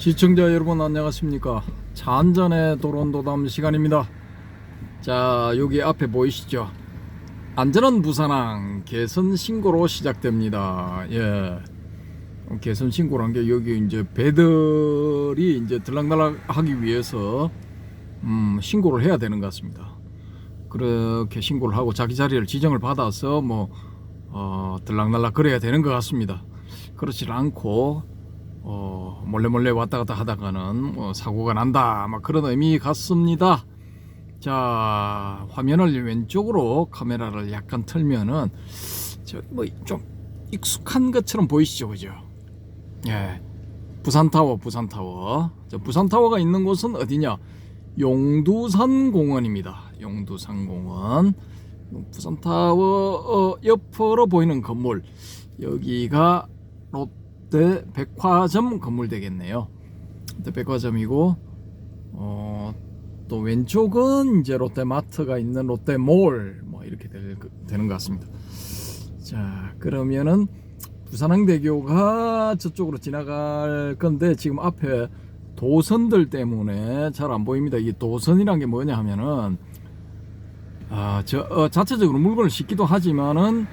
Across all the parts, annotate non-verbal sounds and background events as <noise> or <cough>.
시청자 여러분 안녕하십니까? 차 안전의 도론도담 시간입니다. 자 여기 앞에 보이시죠? 안전한 부산항 개선 신고로 시작됩니다. 예. 개선 신고란 게 여기 이제 배들이 이제 들락날락 하기 위해서 음, 신고를 해야 되는 것 같습니다. 그렇게 신고를 하고 자기 자리를 지정을 받아서 뭐 어, 들락날락 그래야 되는 것 같습니다. 그렇지 않고 어, 몰래 몰래 왔다 갔다 하다가는 뭐 사고가 난다 막 그런 의미 같습니다. 자 화면을 왼쪽으로 카메라를 약간 틀면은 저뭐좀 익숙한 것처럼 보이시죠, 그죠? 예, 부산타워, 부산타워. 저 부산타워가 있는 곳은 어디냐? 용두산 공원입니다. 용두산 공원. 부산타워 어, 옆으로 보이는 건물 여기가 롯 데 백화점 건물 되겠네요. 롯데 백화점이고 어, 또 왼쪽은 이제 롯데마트가 있는 롯데몰 뭐 이렇게 될, 되는 것 같습니다. 자 그러면은 부산항대교가 저쪽으로 지나갈 건데 지금 앞에 도선들 때문에 잘 안 보입니다. 이 도선이란 게 뭐냐 하면은 아, 저 어, 자체적으로 물건을 싣기도 하지만은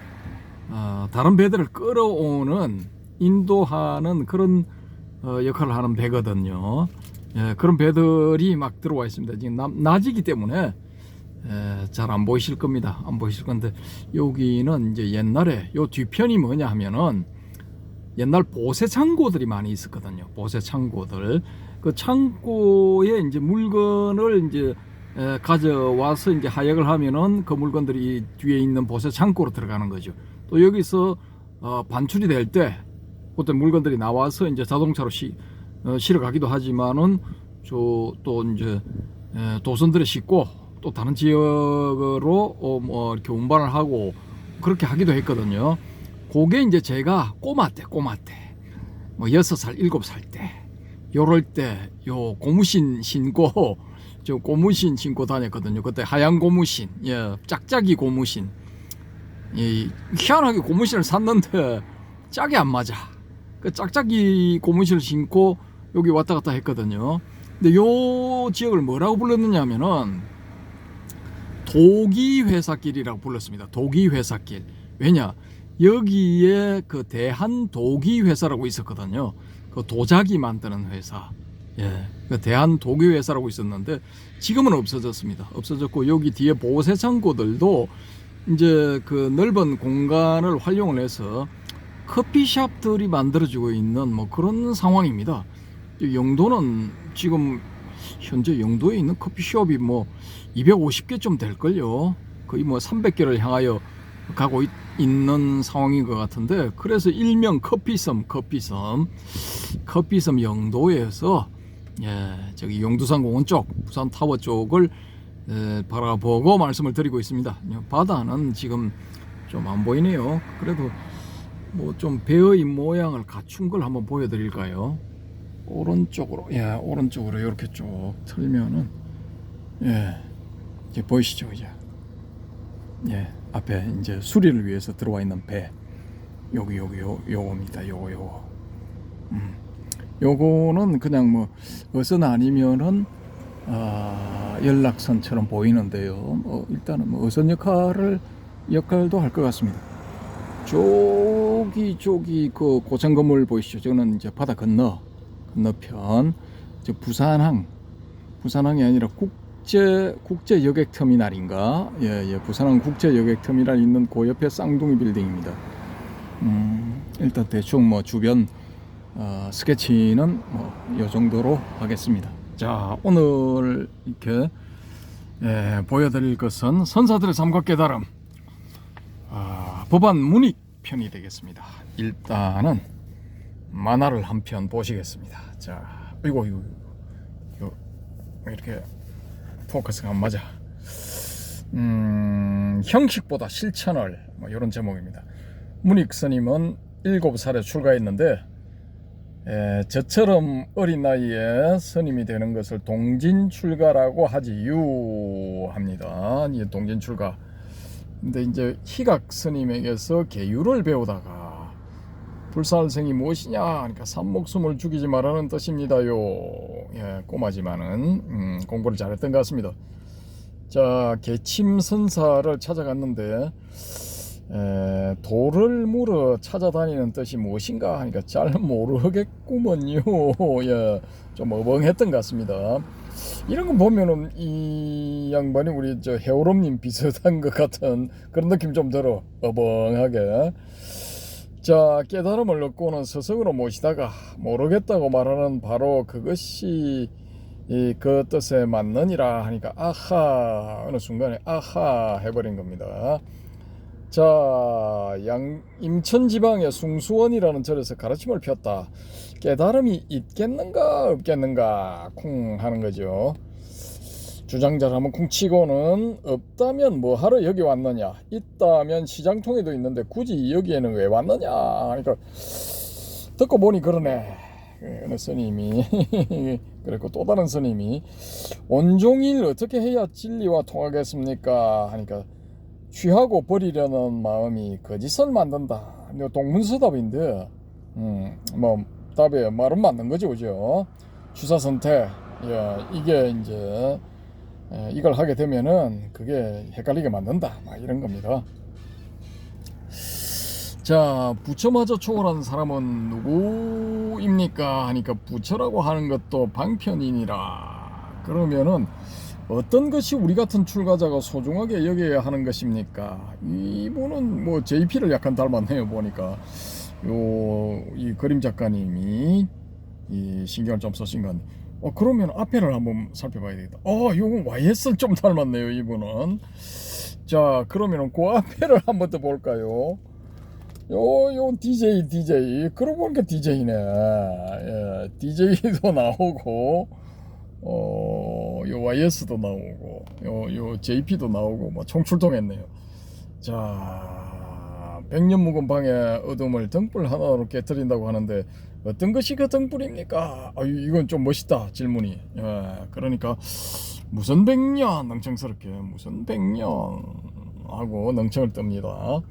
아, 다른 배들을 끌어오는 인도하는 그런 어, 역할을 하는 배거든요. 예, 그런 배들이 막 들어와 있습니다. 지금 나, 낮이기 때문에 예, 잘안 보이실 겁니다. 안 보이실 건데 여기는 이제 옛날에 요 뒤편이 뭐냐 하면은 옛날 보세 창고들이 많이 있었거든요. 보세 창고들 그 창고에 이제 물건을 이제 에, 가져와서 이제 하역을 하면은 그 물건들이 뒤에 있는 보세 창고로 들어가는 거죠. 또 여기서 어, 반출이 될 때 그때 물건들이 나와서 이제 자동차로 시, 어, 실어 가기도 하지만은 저 또 이제 에, 도선들에 싣고 또 다른 지역으로 어, 뭐 이렇게 운반을 하고 그렇게 하기도 했거든요. 그게 이제 제가 꼬마 때 꼬마 때 뭐 여섯 살 일곱 살 때 요럴 때 요 고무신 신고 <laughs> 저 고무신 신고 다녔거든요. 그때 하얀 고무신, 예, 짝짝이 고무신. 이 희한하게 고무신을 샀는데 짝이 안 맞아. 그 짝짝이 고무신을 신고 여기 왔다 갔다 했거든요. 근데 요 지역을 뭐라고 불렀느냐 하면은 도기 회사길이라고 불렀습니다. 도기 회사길. 왜냐? 여기에 그 대한 도기 회사라고 있었거든요. 그 도자기 만드는 회사. 예. 그 대한 도기 회사라고 있었는데 지금은 없어졌습니다. 없어졌고 여기 뒤에 보세 창고들도 이제 그 넓은 공간을 활용을 해서 커피숍들이 만들어지고 있는 뭐 그런 상황입니다. 영도는 지금 현재 영도에 있는 커피숍이 뭐 250개 좀 될걸요. 거의 뭐 300개를 향하여 가고 있, 는 상황인 것 같은데 그래서 일명 커피섬 커피섬 커피섬 영도에서 예 저기 용두산 공원 쪽 부산 타워 쪽을 에, 바라보고 말씀을 드리고 있습니다. 바다는 지금 좀 안 보이네요. 그래도 뭐 좀 배의 모양을 갖춘 걸 한번 보여드릴까요? 오른쪽으로 예 오른쪽으로 이렇게 쭉 틀면은 예 이제 보이시죠 이제? 예 앞에 이제 수리를 위해서 들어와 있는 배. 여기 여기 요 요겁니다 요거 요거. 음. 요거는 그냥 뭐 어선 아니면은 아 연락선처럼 보이는데요. 뭐 일단은 뭐 어선 역할을 역할도 할 것 같습니다 저기 저기 그 고층 건물 보이시죠? 저는 이제 바다 건너 건너편. 저 부산항. 부산항이 아니라 국제 국제 여객 터미널인가? 예, 예. 부산항 국제 여객 터미널 있는 그 옆에 쌍둥이 빌딩입니다. 음, 일단 대충 뭐 주변 어, 스케치는 뭐이 정도로 하겠습니다. 자 오늘 이렇게 예, 보여드릴 것은 선사들의 삶과 깨달음. 아, 법안 문익 편이 되겠습니다. 일단은 만화를 한 편 보시겠습니다. 자, 이거 이거 이렇게 포커스가 안 맞아. 음, 형식보다 실천을 뭐 이런 제목입니다. 문익 스님은 7살에 출가했는데 에, 저처럼 어린 나이에 스님이 되는 것을 동진 출가라고 하지유 합니다. 이 동진 출가. 근데 이제 희각 스님에게서 계율을 배우다가 불살생이 무엇이냐 하니까 산목숨을 죽이지 말라는 뜻입니다요. 예, 꼬마지만은 음, 공부를 잘했던 것 같습니다. 자, 개침선사를 찾아갔는데 에, 돌을 물어 찾아다니는 뜻이 무엇인가 하니까 잘 모르겠구먼요. <laughs> 예, 좀 어벙했던 것 같습니다. 이런 거 보면은 이 양반이 우리 저 해오롬님 비슷한 것 같은 그런 느낌 좀 들어 어벙하게. 자 깨달음을 얻고는 스승으로 모시다가 모르겠다고 말하는 바로 그것이 이 그 뜻에 맞느니라 하니까 아하 어느 순간에 아하 해버린 겁니다. 자, 양 임천 지방의 숭수원이라는 절에서 가르침을 폈다. 깨달음이 있겠는가 없겠는가 쿵 하는 거죠. 주장자를 한번 쿵 치고는 없다면 뭐 하러 여기 왔느냐? 있다면 시장통에도 있는데 굳이 여기에는 왜 왔느냐? 그러니까 듣고 보니 그러네. 그 어느 스님이. <laughs> 그리고 또 다른 스님이. 온종일 어떻게 해야 진리와 통하겠습니까? 하니까 취하고 버리려는 마음이 거짓을 만든다. 동문서답인데, 음, 뭐 답에 말은 맞는 거죠, 그죠? 주사 선택, 예, 이게 이제 예, 이걸 하게 되면은 그게 헷갈리게 만든다, 막 이런 겁니다. 자, 부처마저 초월한 사람은 누구입니까? 하니까 부처라고 하는 것도 방편이니라. 그러면은 어떤 것이 우리 같은 출가자가 소중하게 여겨야 하는 것입니까? 이분은 뭐 JP를 약간 닮았네요 보니까 요 이 그림 작가님이 이 신경을 좀 쓰신 건. 어 그러면 앞에를 한번 살펴봐야 되겠다. 어 요건 YS를 좀 닮았네요 이분은. 자 그러면은 그 앞에를 한번 더 볼까요? 요, 요 DJ, DJ. 그러고 보니까 DJ네. 예, DJ도 <laughs> 나오고, 어, 요 YS도 나오고, 요, 요 JP도 나오고, 뭐 총출동했네요. 자, 백년 묵은 방의 어둠을 등불 하나로 깨뜨린다고 하는데, 어떤 것이 그 등불입니까? 아, 이건 좀 멋있다, 질문이. 예, 그러니까, 무슨 백년? 능청스럽게, 무슨 백년? 하고 능청을 뜹니다.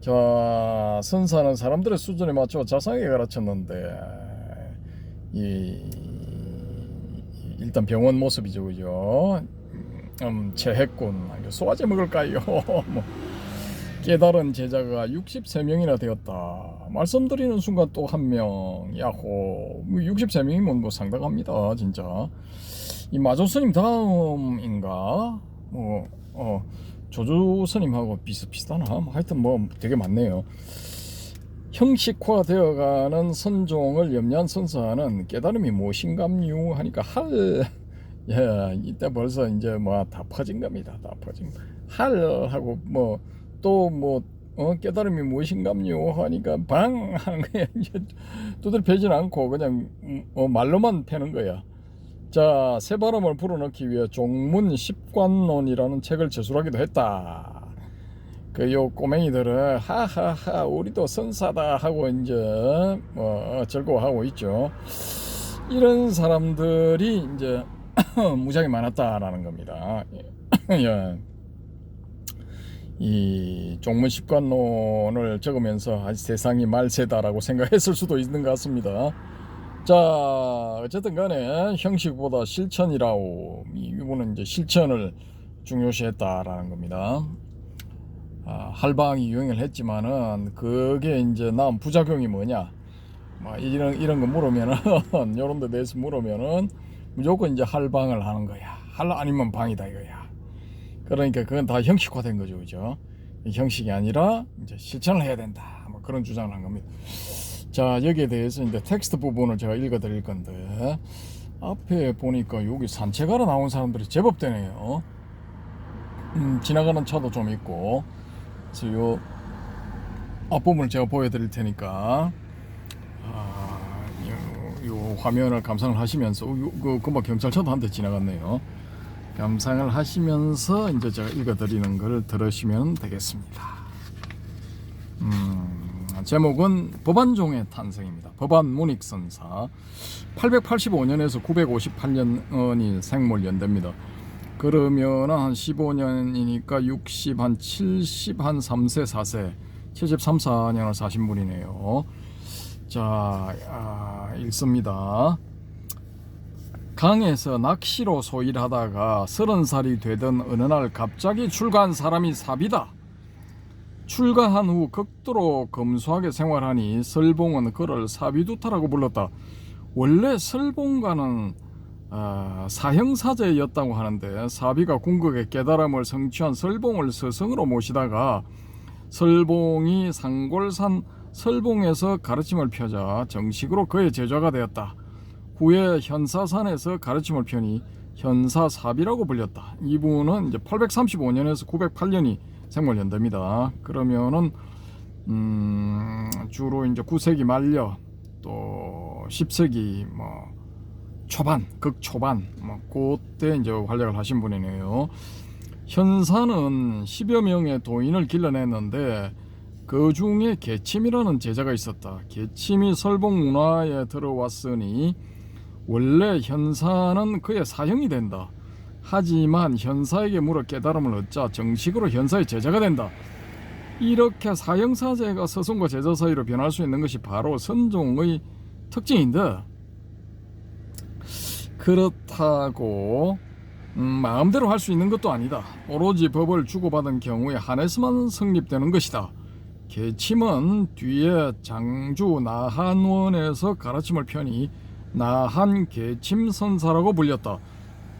자, 선사는 사람들의 수준에 맞춰 자상하게 가르쳤는데, 이, 일단 병원 모습이죠, 그죠? 음, 체했군. 소화제 먹을까요? <laughs> 뭐, 깨달은 제자가 63명이나 되었다. 말씀드리는 순간 또 한 명, 야호. 63명이면 뭐 상당합니다, 진짜. 이 마조 스님 다음인가? 뭐, 어, 조조 스님하고 비슷비슷하나? 뭐 하여튼 뭐 되게 많네요. 형식화되어가는 선종을 염려한 선사는 깨달음이 무엇인감요 하니까 할, <laughs> 예, 이때 벌써 이제 뭐 다 퍼진 겁니다. 다 퍼진. 할 하고 뭐 또뭐 어, 깨달음이 무엇인감요 하니까 방 하는 거야. <laughs> 이제 두들펴진 않고 그냥 음, 어, 말로만 패는 거야. 자, 새 바람을 불어넣기 위해 종문 십관론이라는 책을 제출하기도 했다. 그 요 꼬맹이들은 하하하 우리도 선사다 하고 이제 뭐 즐거워하고 있죠. 이런 사람들이 이제 <clears throat> 무지하게 많았다라는 겁니다. 예. <clears throat> 이 종문 십관론을 적으면서 아, 세상이 말세다라고 생각했을 수도 있는 것 같습니다. 자, 어쨌든 간에 형식보다 실천이라고 이분은 이제 실천을 중요시했다라는 겁니다. 아, 할방이 유행을 했지만은 그게 이제 남 부작용이 뭐냐? 뭐 이런 이런 거 물으면은 <laughs> 요런 데 대해서 물으면은 무조건 이제 할방을 하는 거야. 할 아니면 방이다 이거야. 그러니까 그건 다 형식화된 거죠, 그죠? 형식이 아니라 이제 실천을 해야 된다. 뭐 그런 주장을 한 겁니다. 자 여기에 대해서 이제 텍스트 부분을 제가 읽어 드릴 건데 앞에 보니까 여기 산책하러 나온 사람들이 제법 되네요 음, 지나가는 차도 좀 있고 그래서 요. 앞부분을 제가 보여드릴 테니까. 아, 요, 요 화면을 감상을 하시면서 요, 그 금방 경찰차도 한 대 지나갔네요. 감상을 하시면서 이제 제가 읽어 드리는 걸 들으시면 되겠습니다. 음, 제목은 법안종의 탄생입니다. 법안 문익선사. 885년에서 958년이 생물연대입니다. 그러면 한 15년이니까 60, 한 70, 한 3세, 4세, 73, 4년을 사신 분이네요. 자, 아, 읽습니다. 강에서 낚시로 소일 하다가 서른 살이 되던 어느 날 갑자기 출가한 사람이 사비다. 출가한 후 극도로 검소하게 생활하니 설봉은 그를 사비두타라고 불렀다. 원래 설봉가는 아, 사형사제였다고 하는데 사비가 궁극의 깨달음을 성취한 설봉을 스승으로 모시다가 설봉이 상골산 설봉에서 가르침을 펴자 정식으로 그의 제자가 되었다. 후에 현사산에서 가르침을 펴니 현사사비라고 불렸다. 이분은 이제 835년에서 908년이 생물연대입니다. 그러면은 음, 주로 이제 9세기 말려 또 10세기 뭐 초반, 극 초반 뭐 그때 이제 활약을 하신 분이네요. 현사는 10여 명의 도인을 길러냈는데 그 중에 개침이라는 제자가 있었다. 개침이 설봉 문화에 들어왔으니 원래 현사는 그의 사형이 된다. 하지만 현사에게 물어 깨달음을 얻자 정식으로 현사의 제자가 된다. 이렇게 사형사제가 스승과 제자 사이로 변할 수 있는 것이 바로 선종의 특징인데 그렇다고 음, 마음대로 할 수 있는 것도 아니다. 오로지 법을 주고받은 경우에 한해서만 성립되는 것이다. 개침은 뒤에 장주 나한원에서 가르침을 펴니 나한 개침선사라고 불렸다.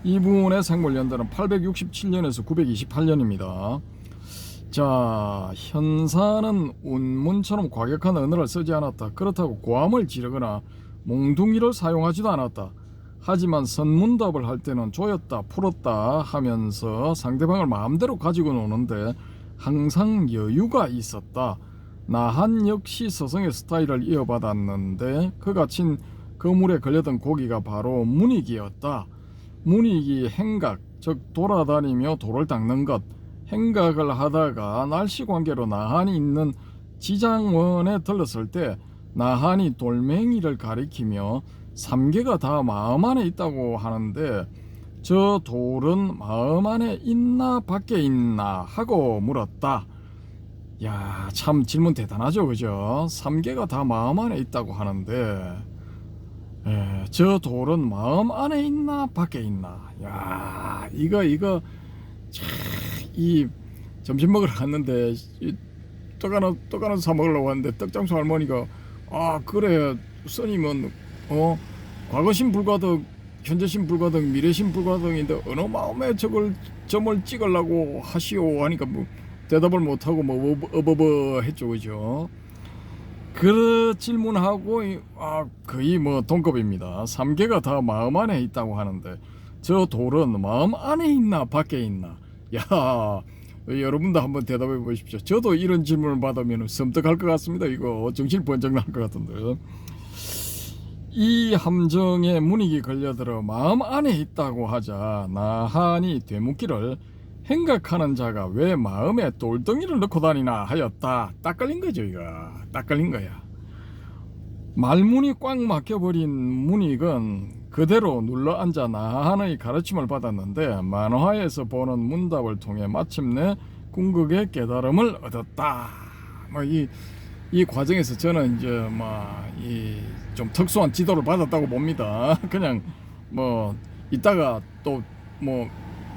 이분의 생물 연대는 867년에서 928년입니다. 자, 현사는 운문처럼 과격한 언어를 쓰지 않았다. 그렇다고 고함을 지르거나 몽둥이를 사용하지도 않았다. 하지만 선문답을 할 때는 조였다, 풀었다 하면서 상대방을 마음대로 가지고 노는데 항상 여유가 있었다. 나한 역시 서성의 스타일을 이어받았는데 그가 친 그물에 걸려던 고기가 바로 문익이었다. 문익이 행각, 즉 돌아다니며 돌을 닦는 것. 행각을 하다가 날씨 관계로 나한이 있는 지장원에 들렀을 때 나한이 돌멩이를 가리키며 삼계가 다 마음 안에 있다고 하는데 저 돌은 마음 안에 있나 밖에 있나 하고 물었다. 야, 참 질문 대단하죠, 그죠? 삼계가 다 마음 안에 있다고 하는데 예, 저 돌은 마음 안에 있나 밖에 있나? 야, 이거 이거 참, 이 점심 먹으러 갔는데 이, 떡 하나 떡 하나 사 먹으려고 왔는데 떡장수 할머니가 아 그래 스님은 어? 과거신 불가득 현재신 불가득 미래신 불가득인데 어느 마음에 저걸 점을 찍으려고 하시오 하니까 뭐 대답을 못하고 뭐 어버버 했죠 그죠? 그 질문하고 이- 아 거의 뭐 동급입니다. 삼계가 다 마음 안에 있다고 하는데 저 돌은 마음 안에 있나 밖에 있나? 야 여러분도 한번 대답해 보십시오. 저도 이런 질문을 받으면 섬뜩할 것 같습니다. 이거 정신 번쩍 날 것 같은데 이 함정에 문익이 걸려들어 마음 안에 있다고 하자 나한이 되묻기를 행각하는 자가 왜 마음에 돌덩이를 넣고 다니나 하였다. 딱 걸린 거죠, 이거. 딱 걸린 거야. 말문이 꽉 막혀버린 문익은 그대로 눌러 앉아 나한의 가르침을 받았는데 만화에서 보는 문답을 통해 마침내 궁극의 깨달음을 얻었다. 뭐이이 과정에서 저는 이제 뭐이 좀 특수한 지도를 받았다고 봅니다. <laughs> 그냥 뭐 이따가 또 뭐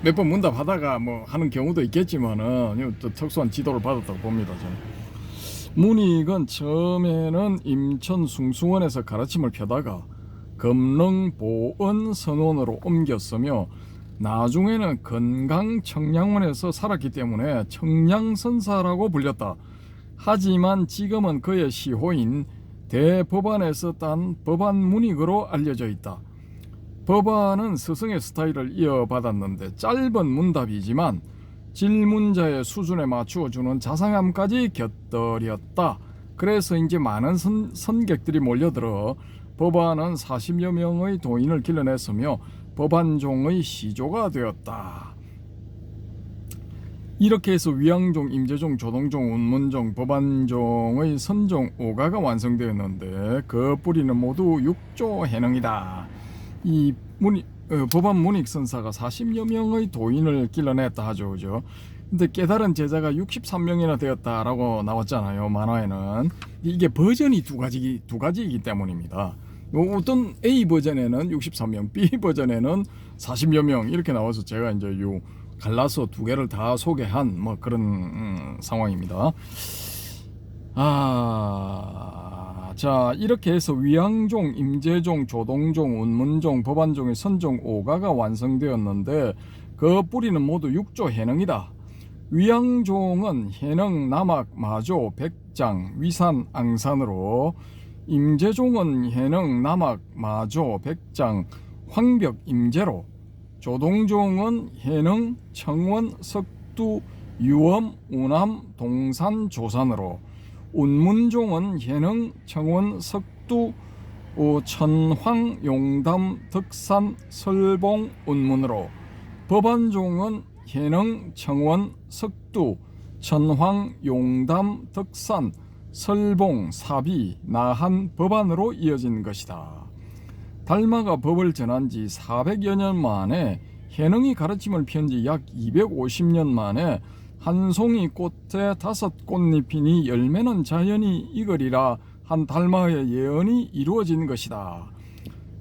몇 번 문답하다가 뭐 하는 경우도 있겠지만은 또 특수한 지도를 받았다고 봅니다. 저는. 문익은 처음에는 임천 숭숭원에서 가르침을 펴다가 금릉 보은 선원으로 옮겼으며 나중에는 건강 청량원에서 살았기 때문에 청량선사라고 불렸다. 하지만 지금은 그의 시호인 대법안에서 딴 법안 문익으로 알려져 있다. 법안은 스승의 스타일을 이어받았는데 짧은 문답이지만 질문자의 수준에 맞추어 주는 자상함까지 곁들였다. 그래서 이제 많은 선, 선객들이 몰려들어 법안은 40여 명의 도인을 길러냈으며 법안종의 시조가 되었다. 이렇게 해서 위양종, 임재종, 조동종, 운문종, 법안종의 선종 5가가 완성되었는데 그 뿌리는 모두 육조 해능이다. 이 문이 어, 법안 문익 선사가 40여 명의 도인을 길러냈다 하죠, 그죠? 근데 깨달은 제자가 63명이나 되었다라고 나왔잖아요, 만화에는. 이게 버전이 두 가지 두 가지이기 때문입니다. 요 어떤 A 버전에는 63명, B <laughs> 버전에는 40여 명 이렇게 나와서 제가 이제 요 갈라서 두 개를 다 소개한 뭐 그런 음, 상황입니다. 아, 자 이렇게 해서 위양종, 임재종, 조동종, 운문종, 법안종의 선종 5가가 완성되었는데 그 뿌리는 모두 육조 해능이다. 위양종은 해능, 남악, 마조, 백장, 위산, 앙산으로 임재종은 해능, 남악, 마조, 백장, 황벽, 임재로 조동종은 해능, 청원, 석두, 유엄, 우남, 동산, 조산으로 운문종은 해능, 청원, 석두, 어, 천황, 용담, 덕산, 설봉, 운문으로 법안종은 해능, 청원, 석두, 천황, 용담, 덕산, 설봉, 사비, 나한, 법안으로 이어진 것이다. 달마가 법을 전한 지 400여 년 만에 해능이 가르침을 편지약 250년 만에 한 송이 꽃에 다섯 꽃잎이니 열매는 자연히 익으리라 한 달마의 예언이 이루어진 것이다.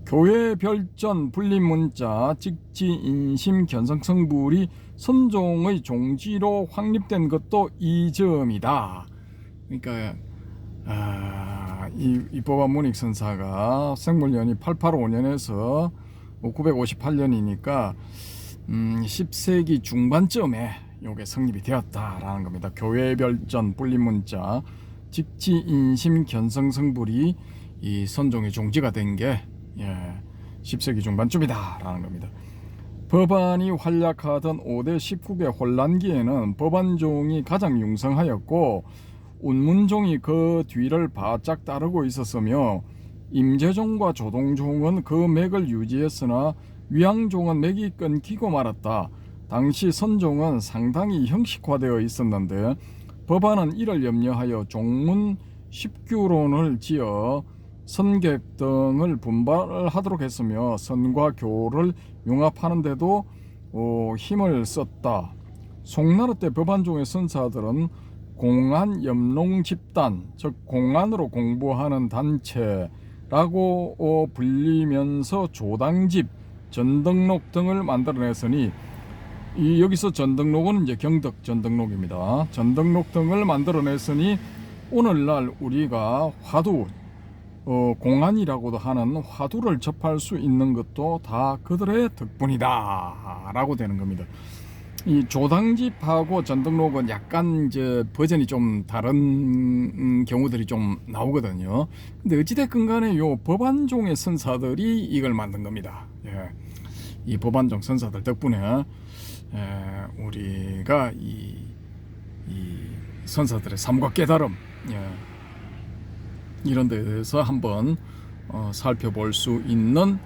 교회 별전 불림 문자 직지 인심 견성성불이 선종의 종지로 확립된 것도 이 점이다. 그러니까 아, 이, 이 법안 문익 선사가 생물년이 885년에서 958년이니까 음, 10세기 중반쯤에 요게 성립이 되었다라는 겁니다. 교회 별전 불림 문자 직지 인심 견성 성불이 이 선종의 종지가 된게 예, 10세기 중반쯤이다라는 겁니다. 법안이 활약하던 5대 19개 혼란기에는 법안종이 가장 융성하였고 운문종이 그 뒤를 바짝 따르고 있었으며 임재종과 조동종은 그 맥을 유지했으나 위양종은 맥이 끊기고 말았다. 당시 선종은 상당히 형식화되어 있었는데 법안은 이를 염려하여 종문 10규론을 지어 선객 등을 분발하도록 했으며 선과 교를 융합하는데도 어, 힘을 썼다. 송나라 때 법안종의 선사들은 공안 염농 집단, 즉 공안으로 공부하는 단체라고 어, 불리면서 조당집, 전등록 등을 만들어냈으니 이 여기서 전등록은 이제 경덕 전등록입니다. 전등록 등을 만들어냈으니 오늘날 우리가 화두 어, 공안이라고도 하는 화두를 접할 수 있는 것도 다 그들의 덕분이다 라고 되는 겁니다. 이 조당집하고 전등록은 약간 이제 버전이 좀 다른 음, 경우들이 좀 나오거든요. 근데 어찌됐건 간에 요 법안종의 선사들이 이걸 만든 겁니다. 예. 이 법안종 선사들 덕분에 예, 우리가 이, 이 선사들의 삶과 깨달음 예, 이런 데 대해서 한번 어, 살펴볼 수 있는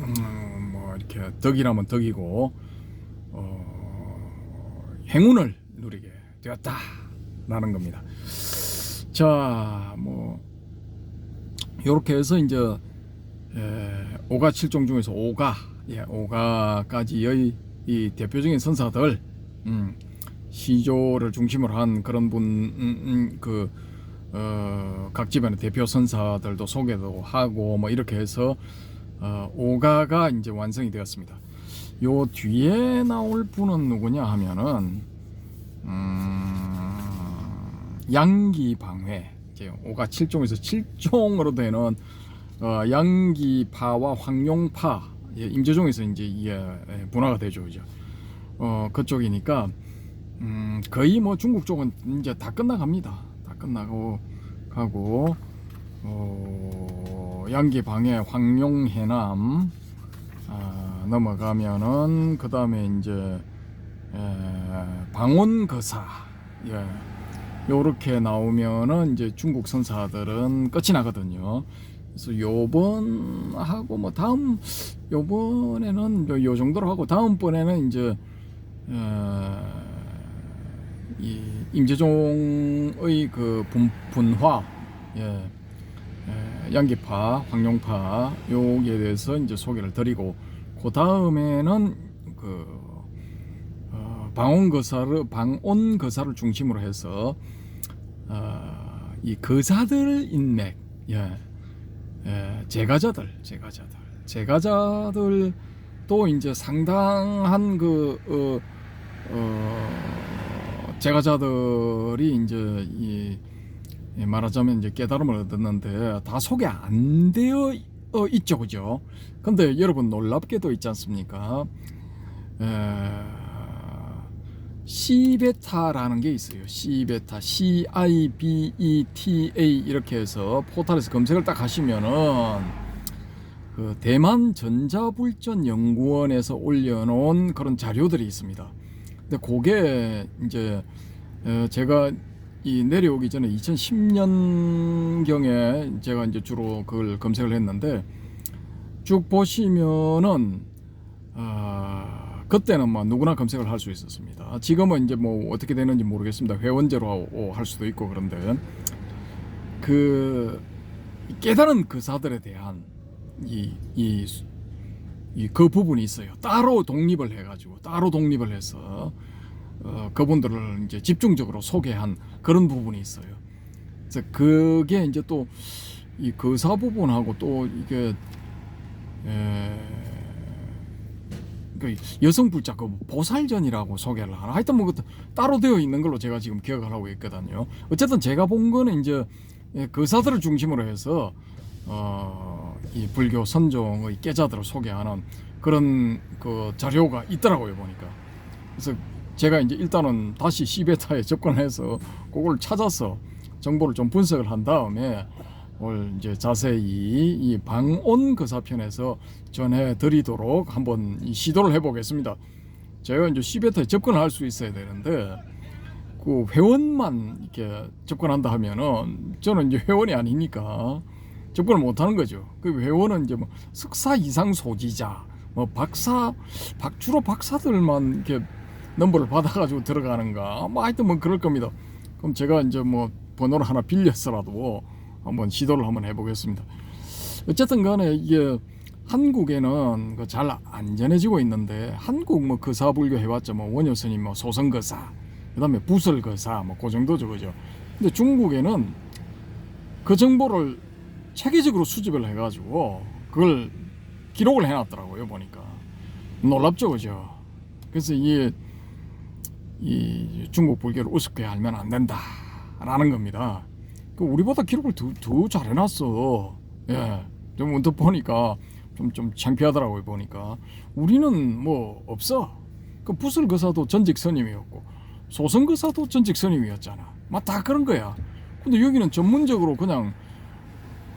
음, 뭐 이렇게 덕이라면 덕이고 어, 행운을 누리게 되었다라는 겁니다. 자, 뭐 이렇게 해서 이제 에, 오가 칠종 중에서 오가 예, 오가까지의 이 대표적인 선사들 음, 시조를 중심으로 한 그런 분 음, 음, 그 어, 각 집안의 대표 선사들도 소개도 하고 뭐 이렇게 해서 어, 오가가 이제 완성이 되었습니다. 요 뒤에 나올 분은 누구냐 하면은 음, 양기방회. 오가 7종에서 7종으로 되는 어, 양기파와 황룡파. 예, 임재종에서 이제 예, 분화가 되죠, 이제. 어 그쪽이니까 음, 거의 뭐 중국 쪽은 이제 다 끝나갑니다. 다 끝나고 가고 어, 양기방해 황룡해남 아, 넘어가면은 그 다음에 이제 에, 방온거사 예. 요렇게 나오면은 이제 중국 선사들은 끝이 나거든요. 그래서 요번 하고 뭐 다음 요번에는 요, 요 정도로 하고 다음 번에는 이제 어, 이 임재종의 그 분, 예, 예, 양기파, 황룡파 요기에 대해서 이제 소개를 드리고 그 다음에는 그 어, 방온거사를 방온거사를 중심으로 해서 어, 이 거사들 인맥, 예, 예, 제가자들, 제가자들, 제가자들 또 이제 상당한 그 어, 어, 제가자들이 이제 이 예, 말하자면 이제 깨달음을 얻었는데 다 소개 안 되어 어, 있죠, 그죠? 근데 여러분 놀랍게도 있지 않습니까? 에, C베타라는 게 있어요. C베타, C I B E T A 이렇게 해서 포털에서 검색을 딱 하시면은 그 대만 전자불전 연구원에서 올려놓은 그런 자료들이 있습니다. 근데 그게 이제 에, 제가 이 내려오기 전에 2010년 경에 제가 이제 주로 그걸 검색을 했는데 쭉 보시면은 아 그때는 뭐 누구나 검색을 할 수 있었습니다. 지금은 이제 뭐 어떻게 되는지 모르겠습니다. 회원제로 할 수도 있고 그런데 그 깨달은 그사들에 대한 이이 이그 부분이 있어요. 따로 독립을 해가지고 따로 독립을 해서 어, 그분들을 이제 집중적으로 소개한 그런 부분이 있어요. 그래서 그게 이제 또 이 거사 부분하고 또 이게 에, 그 여성 불자 그 보살전이라고 소개를 하나 하여튼 뭐 그것도 따로 되어 있는 걸로 제가 지금 기억을 하고 있거든요. 어쨌든 제가 본 거는 이제 예, 거사들을 중심으로 해서 어, 이 불교 선종의 깨자들을 소개하는 그런 그 자료가 있더라고요 보니까. 그래서 제가 이제 일단은 다시 시베타에 접근해서 그걸 찾아서 정보를 좀 분석을 한 다음에 오늘 이제 자세히 이 방온 거사편에서 전해 드리도록 한번 이 시도를 해보겠습니다. 제가 이제 시베타에 접근할 수 있어야 되는데 그 회원만 이렇게 접근한다 하면은 저는 이제 회원이 아니니까 접근을 못 하는 거죠. 그 회원은 이제 뭐 석사 이상 소지자, 뭐 박사, 박 주로 박사들만 이렇게 넘버를 받아가지고 들어가는가, 뭐 하여튼 뭐 그럴 겁니다. 그럼 제가 이제 뭐 번호를 하나 빌려서라도 한번 시도를 한번 해보겠습니다. 어쨌든 간에 이게 한국에는 그잘 안 전해지고 있는데 한국 뭐 거사불교 해봤자 뭐 원효스님 뭐 소성거사 그다음에 부설거사 뭐 그 정도죠 그죠. 근데 중국에는 그 정보를 체계적으로 수집을 해가지고 그걸 기록을 해놨더라고요 보니까 놀랍죠 그죠. 그래서 이게 이 중국 불교를 우습게 알면 안 된다라는 겁니다. 그 우리보다 기록을 더, 더 잘해놨어. 예, 좀 언뜻 보니까 좀 좀 창피하더라고요 보니까 우리는 뭐 없어. 그 부설 거사도 전직 스님이었고 소선 거사도 전직 스님이었잖아. 막 다 그런 거야. 근데 여기는 전문적으로 그냥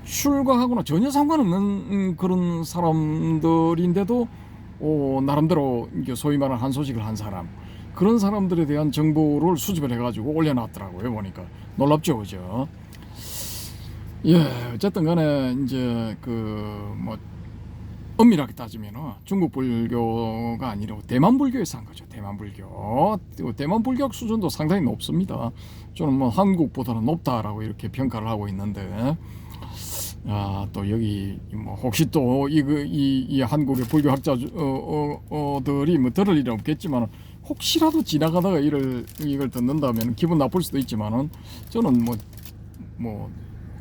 출가하거나 전혀 상관없는 음, 그런 사람들인데도 어, 나름대로 소위 말하는 한 소식을 한 사람 그런 사람들에 대한 정보를 수집을 해가지고 올려놨더라고요 보니까. 놀랍죠 그죠? 예 어쨌든 간에 이제 그 뭐 엄밀하게 따지면은 중국 불교가 아니라 대만 불교에서 한 거죠 대만 불교. 대만 불교 수준도 상당히 높습니다. 저는 뭐 한국보다는 높다라고 이렇게 평가를 하고 있는데 아, 또 여기 뭐 혹시 또 이거 이, 이 한국의 불교 학자 어, 어, 어들이 뭐 들을 일은 없겠지만 혹시라도 지나가다가 이를 이걸 듣는다면 기분 나쁠 수도 있지만은 저는 뭐뭐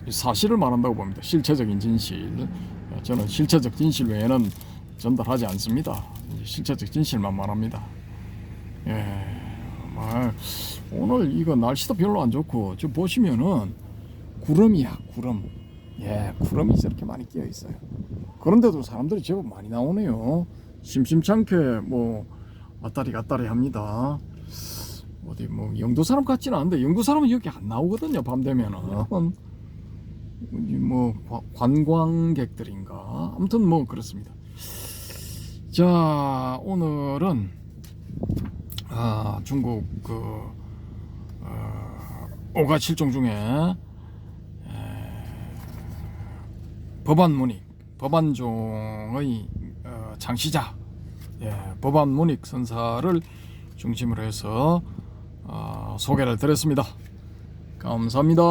사실을 말한다고 봅니다. 실체적인 진실. 저는 실체적 진실 외에는 전달하지 않습니다. 실체적 진실만 말합니다. 예, 말 오늘 이거 날씨도 별로 안 좋고 저 보시면은 구름이야 구름. 예, 구름이 저렇게 많이 끼어 있어요. 그런데도 사람들이 제법 많이 나오네요. 심심찮게 뭐 왔다리 갔다리 합니다. 어디 뭐 영도 사람 같지는 않은데 영도 사람은 여기 안 나오거든요. 밤 되면은 뭐 과- 관광객들인가 아무튼 뭐 그렇습니다. 자 오늘은 아 중국 그 어, 오가 칠종 중에 법안 문익, 법안종의 어, 창시자, 예, 법안 문익 선사를 중심으로 해서 어, 소개를 드렸습니다. 감사합니다.